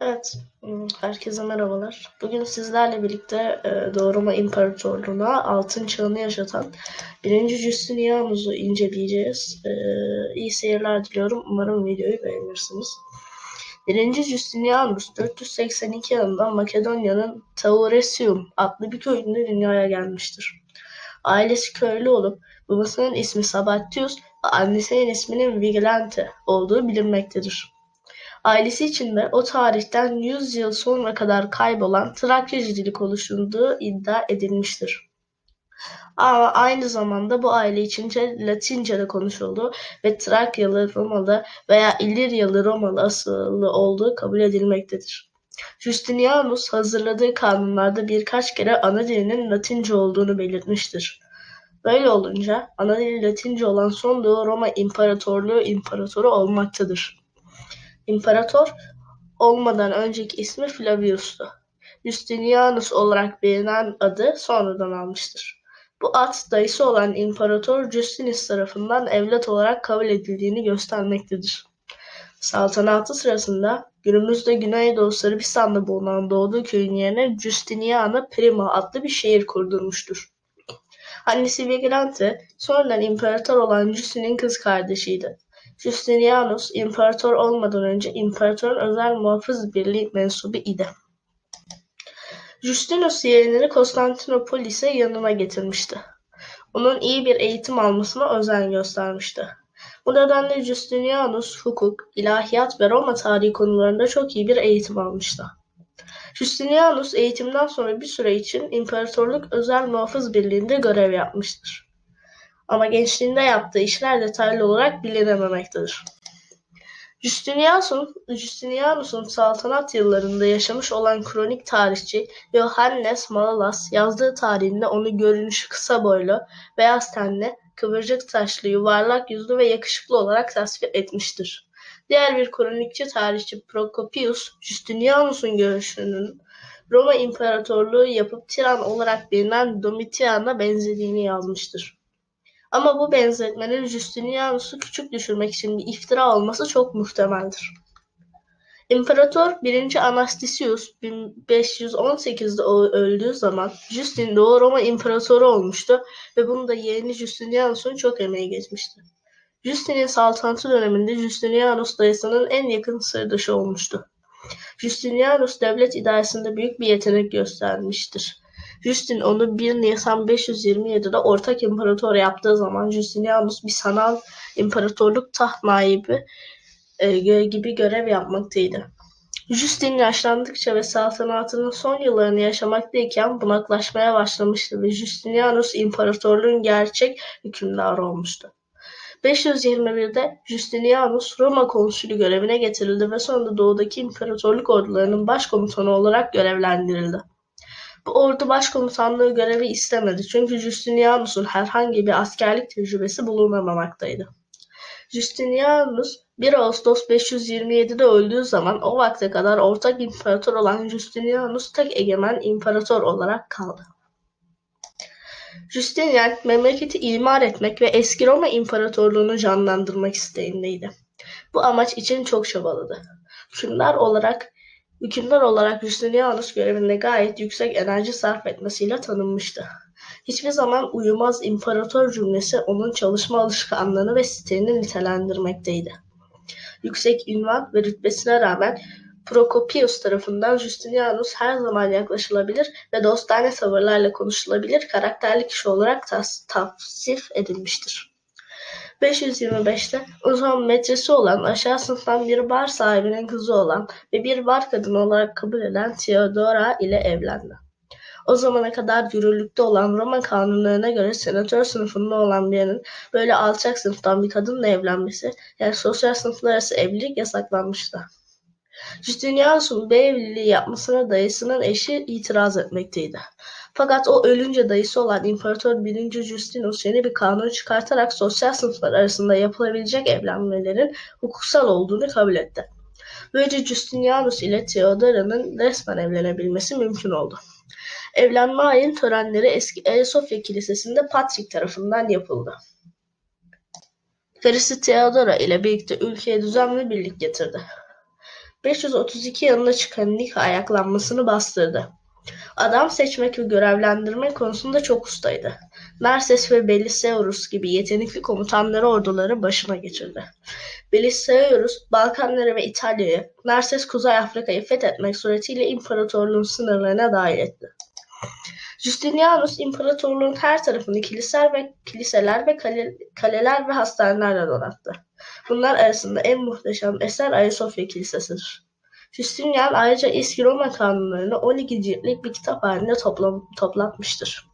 Evet, hmm, herkese merhabalar. Bugün sizlerle birlikte e, Doğu Roma İmparatorluğu'na altın çağını yaşatan 1. Justinianus'u inceleyeceğiz. E, iyi seyirler diliyorum. Umarım videoyu beğenirsiniz. 1. Justinianus 482 yılında Makedonya'nın Tauresium adlı bir köyünde dünyaya gelmiştir. Ailesi köylü olup babasının ismi Sabatius ve annesinin isminin Vigilante olduğu bilinmektedir. Ailesi içinde o tarihten 100 yıl sonra kadar kaybolan Trakyacılık oluşturduğu iddia edilmiştir. Ama aynı zamanda bu aile içince Latince'de konuşulduğu ve Trakyalı Romalı veya İlliryalı Romalı asıllı olduğu kabul edilmektedir. Justinianus hazırladığı kanunlarda birkaç kere ana dilinin Latince olduğunu belirtmiştir. Böyle olunca ana dili Latince olan son Doğu Roma İmparatorluğu imparatoru olmaktadır. İmparator olmadan önceki ismi Flavius'tu. Justinianus olarak bilinen adı sonradan almıştır. Bu ad dayısı olan İmparator Justinus tarafından evlat olarak kabul edildiğini göstermektedir. Saltanatı sırasında günümüzde Güneydoğu Sırbistan'da bulunan doğduğu köyün yerine Justiniana Prima adlı bir şehir kurdurmuştur. Annesi Vigilante sonradan imparator olan Justin'in kız kardeşiydi. Justinianus imparator olmadan önce imparatorun özel muhafız birliği mensubu idi. Justinus yeğenini Konstantinopolis'e yanına getirmişti. Onun iyi bir eğitim almasına özen göstermişti. Bu nedenle Justinianus hukuk, ilahiyat ve Roma tarihi konularında çok iyi bir eğitim almıştı. Justinianus eğitimden sonra bir süre için imparatorluk özel muhafız birliğinde görev yapmıştır. Ama gençliğinde yaptığı işler detaylı olarak bilinememektedir. Justinianus'un Justinianus'un saltanat yıllarında yaşamış olan kronik tarihçi Johannes Malalas yazdığı tarihinde onu görünüşü kısa boylu, beyaz tenli, kıvırcık saçlı, yuvarlak yüzlü ve yakışıklı olarak tasvir etmiştir. Diğer bir kronikçi tarihçi Procopius, Justinianus'un görüşünün Roma İmparatorluğu yapıp tiran olarak bilinen Domitian'a benzediğini yazmıştır. Ama bu benzetmenin Justinianus'u küçük düşürmek için bir iftira olması çok muhtemeldir. İmparator 1. Anastasius 1518'de öldüğü zaman Justin Doğu Roma İmparatoru olmuştu ve bunda yeğeni Justinianus'un çok emeği geçmişti. Justin'in saltanatı döneminde Justinianus dayısının en yakın sırdaşı olmuştu. Justinianus devlet idaresinde büyük bir yetenek göstermiştir. Justin onu 1 Nisan 527'de ortak imparator yaptığı zaman Justinianus bir sanal imparatorluk taht naibi e, gibi görev yapmaktaydı. Justin yaşlandıkça ve saltanatının son yıllarını yaşamaktayken bunaklaşmaya başlamıştı ve Justinianus imparatorluğun gerçek hükümdarı olmuştu. 521'de Justinianus Roma konsülü görevine getirildi ve sonra doğudaki imparatorluk ordularının başkomutanı olarak görevlendirildi. Bu ordu başkomutanlığı görevi istemedi çünkü Justinianus'un herhangi bir askerlik tecrübesi bulunamamaktaydı. Justinianus 1 Ağustos 527'de öldüğü zaman o vakte kadar ortak imparator olan Justinianus tek egemen imparator olarak kaldı. Justinian memleketi imar etmek ve eski Roma İmparatorluğunu canlandırmak isteğindeydi. Bu amaç için çok çabaladı. Hükümdar olarak Hükümdar olarak Justinianus görevinde gayet yüksek enerji sarf etmesiyle tanınmıştı. Hiçbir zaman uyumaz imparator cümlesi onun çalışma alışkanlığını ve stilini nitelendirmekteydi. Yüksek ünvan ve rütbesine rağmen Prokopius tarafından Justinianus her zaman yaklaşılabilir ve dostane tavırlarla konuşulabilir karakterli kişi olarak tas- tavsif edilmiştir. 525'te o zaman metresi olan aşağı sınıftan bir bar sahibinin kızı olan ve bir bar kadını olarak kabul eden Theodora ile evlendi. O zamana kadar yürürlükte olan Roma kanunlarına göre senatör sınıfında olan birinin böyle alçak sınıftan bir kadınla evlenmesi yani sosyal sınıflar arası evlilik yasaklanmıştı. Justinianus'un bu evliliği yapmasına dayısının eşi itiraz etmekteydi. Fakat o ölünce dayısı olan İmparator 1. Justinus yeni bir kanun çıkartarak sosyal sınıflar arasında yapılabilecek evlenmelerin hukuksal olduğunu kabul etti. Böylece Justinianus ile Theodora'nın resmen evlenebilmesi mümkün oldu. Evlenme ayin törenleri eski Ayasofya Kilisesi'nde Patrik tarafından yapıldı. Karısı Theodora ile birlikte ülkeye düzen ve birlik getirdi. 532 yılında çıkan Nika ayaklanmasını bastırdı. Adam seçmek ve görevlendirme konusunda çok ustaydı. Narses ve Belisarius gibi yetenekli komutanları orduları başına geçirdi. Belisarius, Balkanları ve İtalya'yı, Narses Kuzey Afrika'yı fethetmek suretiyle imparatorluğun sınırlarına dahil etti. Justinianus imparatorluğun her tarafını kiliseler ve kiliseler ve kale- kaleler ve hastanelerle donattı. Bunlar arasında en muhteşem eser Ayasofya Kilisesi'dir. Justinian ayrıca eski Roma kanunlarını 12 ciltlik bir kitap halinde toplam, toplatmıştır.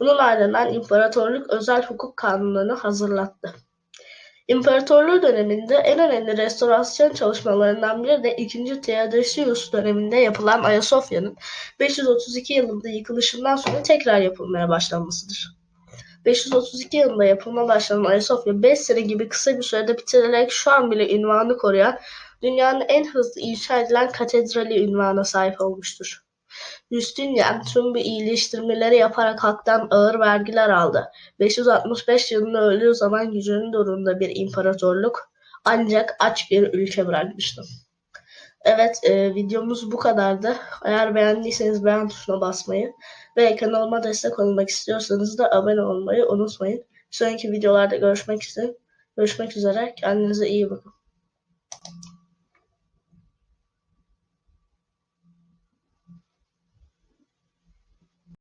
Bunun ardından imparatorluk özel hukuk kanunlarını hazırlattı. İmparatorluğu döneminde en önemli restorasyon çalışmalarından biri de 2. Theodosius döneminde yapılan Ayasofya'nın 532 yılında yıkılışından sonra tekrar yapılmaya başlanmasıdır. 532 yılında yapılma başlanan Ayasofya 5 sene gibi kısa bir sürede bitirilerek şu an bile ünvanı koruyan dünyanın en hızlı inşa edilen katedrali ünvanına sahip olmuştur. Justinian tüm bu iyileştirmeleri yaparak halktan ağır vergiler aldı. 565 yılında öldüğü zaman gücünün durumunda bir imparatorluk ancak aç bir ülke bırakmıştı. Evet e, videomuz bu kadardı. Eğer beğendiyseniz beğen tuşuna basmayı ve kanalıma destek olmak istiyorsanız da abone olmayı unutmayın. Sonraki videolarda görüşmek üzere. Görüşmek üzere. Kendinize iyi bakın.